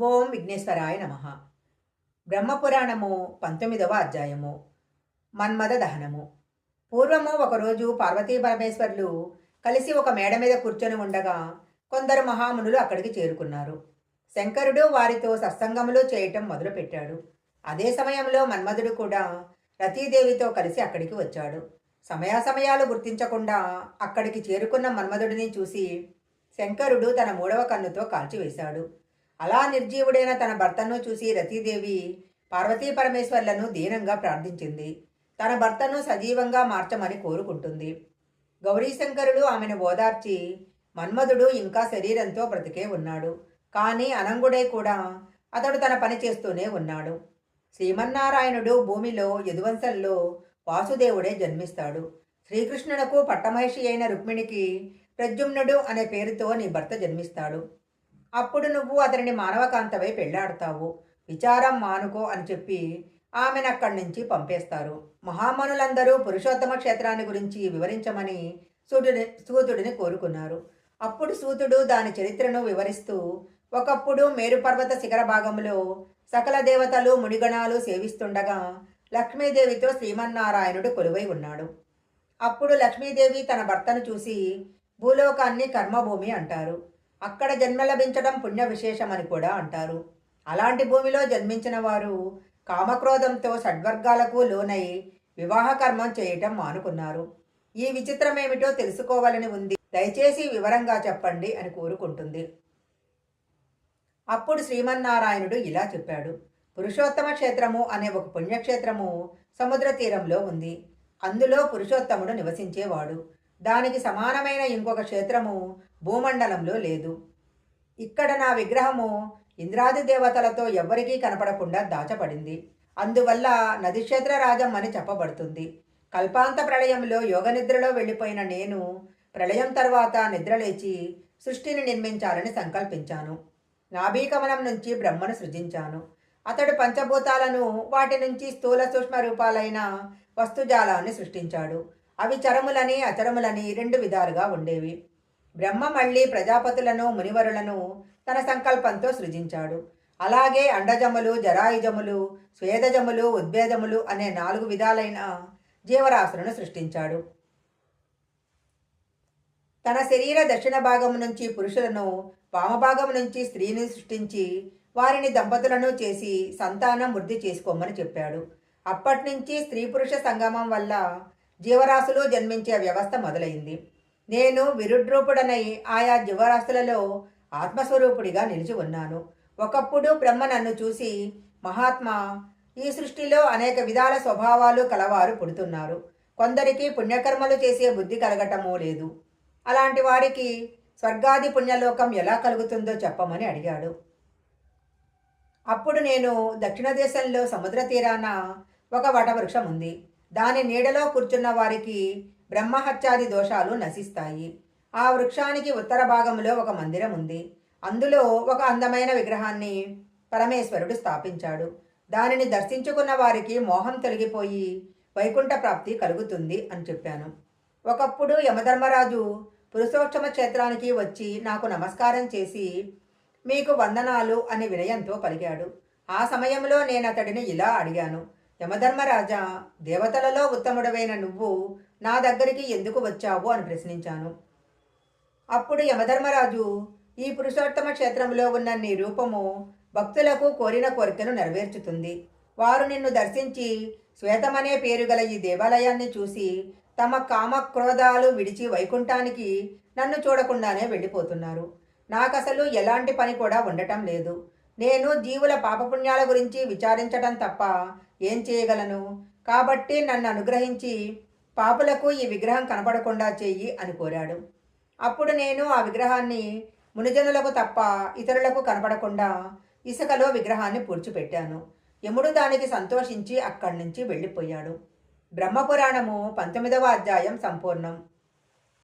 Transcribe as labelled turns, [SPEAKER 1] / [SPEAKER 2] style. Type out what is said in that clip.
[SPEAKER 1] ఓం విఘ్నేశ్వరాయ నమ. బ్రహ్మపురాణము పంతొమ్మిదవ అధ్యాయము. మన్మద దహనము. పూర్వము ఒకరోజు పార్వతీ పరమేశ్వరులు కలిసి ఒక మేడ మీద కూర్చొని ఉండగా కొందరు మహామునులు అక్కడికి చేరుకున్నారు. శంకరుడు వారితో సత్సంగములు చేయటం మొదలుపెట్టాడు. అదే సమయంలో మన్మధుడు కూడా రతీదేవితో కలిసి అక్కడికి వచ్చాడు. సమయాసమయాలు గుర్తించకుండా అక్కడికి చేరుకున్న మన్మధుడిని చూసి శంకరుడు తన మూడవ కన్నుతో కాల్చివేశాడు. అలా నిర్జీవుడైన తన భర్తను చూసి రతీదేవి పార్వతీ పరమేశ్వర్లను దీనంగా ప్రార్థించింది. తన భర్తను సజీవంగా మార్చమని కోరుకుంటుంది. గౌరీశంకరుడు ఆమెను ఓదార్చి మన్మధుడు ఇంకా శరీరంతో బ్రతికే ఉన్నాడు. కానీ అనంగుడై కూడా అతడు తన పని చేస్తూనే ఉన్నాడు. శ్రీమన్నారాయణుడు భూమిలో యదువంశంలో వాసుదేవుడే జన్మిస్తాడు. శ్రీకృష్ణునకు పట్టమహిషి అయిన రుక్మిణికి ప్రద్యుమ్నుడు అనే పేరుతో నీ భర్త జన్మిస్తాడు. అప్పుడు నువ్వు అతనిని మానవకాంతవై పెళ్ళాడతావు. విచారం మానుకో అని చెప్పి ఆమెను అక్కడి నుంచి పంపేస్తారు. మహామనులందరూ పురుషోత్తమ క్షేత్రాన్ని గురించి వివరించమని సూతుడి సూతుడిని కోరుకున్నారు. అప్పుడు సూతుడు దాని చరిత్రను వివరిస్తూ ఒకప్పుడు మేరుపర్వత శిఖర భాగంలో సకల దేవతలు మునిగణాలు సేవిస్తుండగా లక్ష్మీదేవితో శ్రీమన్నారాయణుడు కొలువై ఉన్నాడు. అప్పుడు లక్ష్మీదేవి తన భర్తను చూసి భూలోకాన్ని కర్మభూమి అంటారు. అక్కడ జన్మ లభించడం పుణ్య విశేషమని కూడా అంటారు. అలాంటి భూమిలో జన్మించిన వారు కామక్రోధంతో షడ్వర్గాలకు లోనై వివాహ కర్మం చేయటం మానుకున్నారు. ఈ విచిత్రమేమిటో తెలుసుకోవాలని ఉంది. దయచేసి వివరంగా చెప్పండి అని కోరుకుంటుంది. అప్పుడు శ్రీమన్నారాయణుడు ఇలా చెప్పాడు. పురుషోత్తమ క్షేత్రము అనే ఒక పుణ్యక్షేత్రము సముద్ర తీరంలో ఉంది. అందులో పురుషోత్తముడు నివసించేవాడు. దానికి సమానమైన ఇంకొక క్షేత్రము భూమండలంలో లేదు. ఇక్కడ నా విగ్రహము ఇంద్రాది దేవతలతో ఎవ్వరికీ కనపడకుండా దాచబడింది. అందువల్ల నదిక్షేత్ర రాజం అని చెప్పబడుతుంది. కల్పాంత ప్రళయంలో యోగనిద్రలో వెళ్ళిపోయిన నేను ప్రళయం తర్వాత నిద్రలేచి సృష్టిని నిర్మించాలని సంకల్పించాను. నాభీకమలం నుంచి బ్రహ్మను సృజించాను. అతడు పంచభూతాలను వాటి నుంచి స్థూల సూక్ష్మ రూపాలైన వస్తుజాలాన్ని సృష్టించాడు. అవి చరములని అచరములని రెండు విధాలుగా ఉండేవి. బ్రహ్మ మళ్ళీ ప్రజాపతులను మునివరులను తన సంకల్పంతో సృజించాడు. అలాగే అండజములు జరాయుజములు స్వేదజములు ఉద్భేదములు అనే నాలుగు విధాలైన జీవరాశులను సృష్టించాడు. తన శరీర దక్షిణ భాగం నుంచి పురుషులను వామభాగం నుంచి స్త్రీని సృష్టించి వారిని దంపతులను చేసి సంతానం వృద్ధి చేసుకోమని చెప్పాడు. అప్పటి నుంచి స్త్రీ పురుష సంగమం వల్ల జీవరాశులు జన్మించే వ్యవస్థ మొదలైంది. నేను విరుడ్రూపుడనై ఆయా జీవరాశులలో ఆత్మస్వరూపుడిగా నిలిచి ఉన్నాను. ఒకప్పుడు బ్రహ్మ నన్ను చూసి మహాత్మా ఈ సృష్టిలో అనేక విధాల స్వభావాలు కలవారు పుడుతున్నారు. కొందరికి పుణ్యకర్మలు చేసే బుద్ధి కలగటమూ లేదు. అలాంటి వారికి స్వర్గాది పుణ్యలోకం ఎలా కలుగుతుందో చెప్పమని అడిగాడు. అప్పుడు నేను దక్షిణ దేశంలో సముద్ర తీరాన ఒక వటవృక్షం ఉంది. దాని నీడలో కూర్చున్న వారికి బ్రహ్మహత్యాది దోషాలు నశిస్తాయి. ఆ వృక్షానికి ఉత్తర భాగంలో ఒక మందిరం ఉంది. అందులో ఒక అందమైన విగ్రహాన్ని పరమేశ్వరుడు స్థాపించాడు. దానిని దర్శించుకున్న వారికి మోహం తొలగిపోయి వైకుంఠ ప్రాప్తి కలుగుతుంది అని చెప్పాను. ఒకప్పుడు యమధర్మరాజు పురుషోత్తమ క్షేత్రానికి వచ్చి నాకు నమస్కారం చేసి మీకు వందనాలు అని వినయంతో పలికాడు. ఆ సమయంలో నేను అతడిని ఇలా అడిగాను. యమధర్మరాజా దేవతలలో ఉత్తముడవైన నువ్వు నా దగ్గరికి ఎందుకు వచ్చావు అని ప్రశ్నించాను. అప్పుడు యమధర్మరాజు ఈ పురుషోత్తమ క్షేత్రంలో ఉన్న నీ రూపము భక్తులకు కోరిన కోరికను నెరవేర్చుతుంది. వారు నిన్ను దర్శించి శ్వేతమనే పేరు గల ఈ దేవాలయాన్ని చూసి తమ కామక్రోధాలు విడిచి వైకుంఠానికి నన్ను చూడకుండానే వెళ్ళిపోతున్నారు. నాకసలు ఎలాంటి పని కూడా ఉండటం లేదు. నేను జీవుల పాపపుణ్యాల గురించి విచారించటం తప్ప ఏం చేయగలను? కాబట్టి నన్ను అనుగ్రహించి పాపులకు ఈ విగ్రహం కనపడకుండా చెయ్యి అని కోరాడు. అప్పుడు నేను ఆ విగ్రహాన్ని మునిజనులకు తప్ప ఇతరులకు కనపడకుండా ఇసుకలో విగ్రహాన్ని పూడ్చిపెట్టాను. యముడు దానికి సంతోషించి అక్కడి నుంచి వెళ్ళిపోయాడు. బ్రహ్మపురాణము పంతొమ్మిదవ అధ్యాయం సంపూర్ణం.